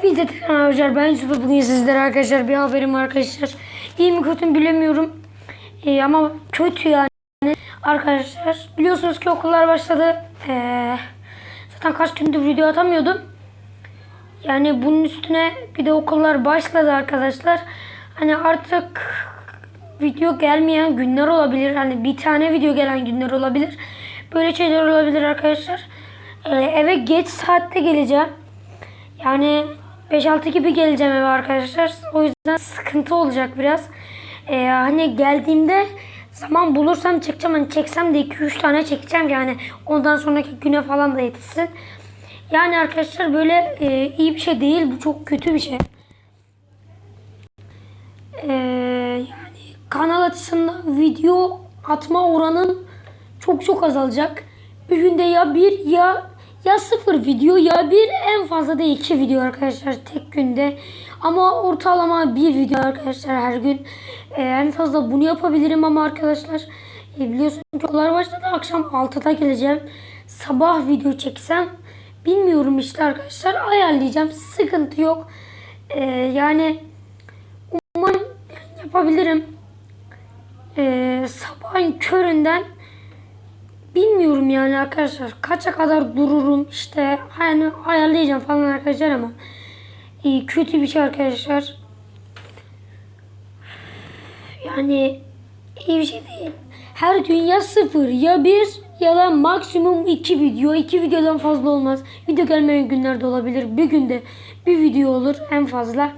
Hepinize arkadaşlar ben Yusuf bugün sizlere arkadaşlar bir haberim arkadaşlar. İyi mi kötü mü bilemiyorum. Ee, ama kötü yani. Arkadaşlar biliyorsunuz ki okullar başladı. Ee, zaten kaç gündür video atamıyordum. Yani bunun üstüne bir de okullar başladı arkadaşlar. Hani artık video gelmeyen günler olabilir. Hani bir tane video gelen günler olabilir. Böyle şeyler olabilir arkadaşlar. Ee, eve geç saatte geleceğim. Yani 5-6 gibi geleceğim eve arkadaşlar. O yüzden sıkıntı olacak biraz. Ee, hani geldiğimde zaman bulursam çekeceğim. Hani çeksem de 2-3 tane çekeceğim yani. Ondan sonraki güne falan da yetişsin. Yani arkadaşlar böyle e, iyi bir şey değil. Bu çok kötü bir şey. Ee, yani kanal açısından video atma oranım çok çok azalacak. Bir günde ya bir ya ya sıfır video ya bir en fazla da iki video arkadaşlar tek günde. Ama ortalama bir video arkadaşlar her gün. Ee, en fazla bunu yapabilirim ama arkadaşlar e, biliyorsunuz ki okullar başladı akşam 6'da geleceğim. Sabah video çeksem bilmiyorum işte arkadaşlar ayarlayacağım sıkıntı yok. Ee, yani umarım yapabilirim. Ee, sabahın köründen bilmiyorum yani arkadaşlar kaça kadar dururum işte hani ayarlayacağım falan arkadaşlar ama e, kötü bir şey arkadaşlar. Yani iyi bir şey değil. Her gün ya sıfır ya bir ya da maksimum iki video. iki videodan fazla olmaz. Video gelmeyen günlerde olabilir. Bir günde bir video olur en fazla.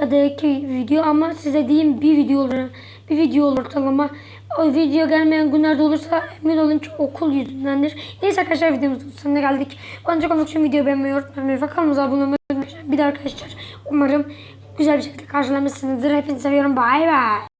Ya da iki video ama size diyeyim bir video olur. Bir video olur ortalama. O video gelmeyen günlerde olursa emin olun ki okul yüzündendir. Neyse arkadaşlar videomuzun sonuna geldik. Bence konuk için videoyu beğenmeyi unutmayın. Ve kanalımıza abone olmayı. Bir de arkadaşlar umarım güzel bir şekilde karşılamışsınızdır. Hepinizi seviyorum. Bay bay.